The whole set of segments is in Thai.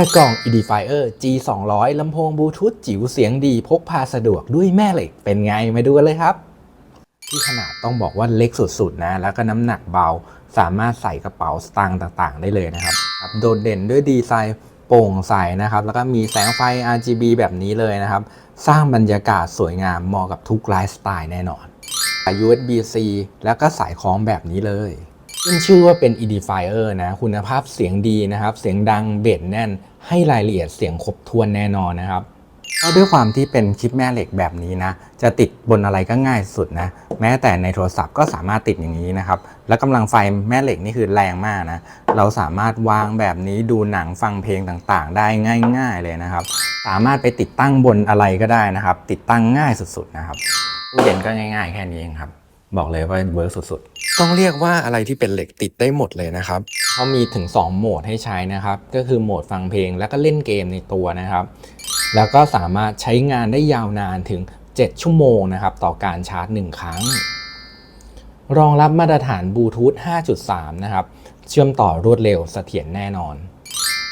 แต่กล่อง Edifier G200 ลำโพงบลูทูธจิ๋วเสียงดีพกพาสะดวกด้วยแม่เหล็ก เป็นไงมาดูกันเลยครับ ที่ขนาดต้องบอกว่าเล็กสุดๆนะ แล้วก็น้ำหนักเบา สามารถใส่กระเป๋าสตางค์ต่างๆ ได้เลยนะครับครับโดดเด่นด้วยดีไซน์โปร่งใสนะครับ แล้วก็มีแสงไฟ RGB แบบนี้เลยนะครับ สร้างบรรยากาศสวยงามเหมาะกับทุกไลฟ์สไตล์แน่นอน USB-C แล้วก็สายคล้องแบบนี้เลย ขึ้นชื่อว่าเป็น Edifier นะ คุณภาพเสียงดีนะครับ เสียงดังเบสแน่น ให้รายละเอียดเสียงครบถ้วนแน่นอนนะครับเพราะด้วยความที่เป็นชิปแม่เหล็กแบบนี้นะ จะติดบนอะไรก็ง่ายสุดนะ แม้แต่ในโทรศัพท์ก็สามารถติดอย่างนี้นะครับ แล้วกำลังไฟแม่เหล็กนี่คือแรงมากนะ เราสามารถวางแบบนี้ดูหนังฟังเพลงต่างๆ ได้ง่าย ๆเลยนะครับ สามารถไปติดตั้งบนอะไรก็ได้นะครับ ติดตั้งง่ายสุดๆนะครับตู้เย็นก็ง่าย ๆ แค่นี้เองครับ บอกเลยว่าเวิร์กสุดๆ ต้องเรียกว่าอะไรที่เป็นเหล็กติดได้หมดเลยนะครับเขามีถึง 2 โหมดให้ใช้นะครับ ก็คือโหมดฟังเพลงแล้วก็เล่นเกมในตัวนะครับ แล้วก็สามารถใช้งานได้ยาวนานถึง 7 ชั่วโมงนะครับ ต่อการชาร์จ 1 ครั้ง รองรับมาตรฐานบลูทูธ 5.3 นะครับ เชื่อมต่อรวดเร็วเสถียรแน่นอน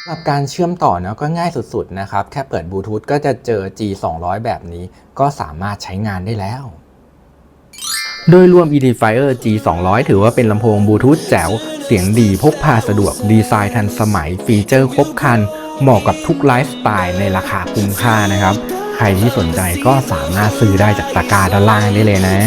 สำหรับการเชื่อมต่อเนาะก็ง่ายสุดๆนะครับ แค่เปิดบลูทูธก็จะเจอ G200 แบบนี้ ก็สามารถใช้งานได้แล้ว โดยรวม Edifier G200 ถือว่าเป็นลำโพงบลูทูธแจ๋ว เสียงดีพกพาสะดวก ดีไซน์ทันสมัย ฟีเจอร์ครบครัน เหมาะกับทุกไลฟ์สไตล์ในราคาคุ้มค่านะครับ ใครที่สนใจก็สามารถซื้อได้จากตะกร้าด้านล่างได้เลยนะ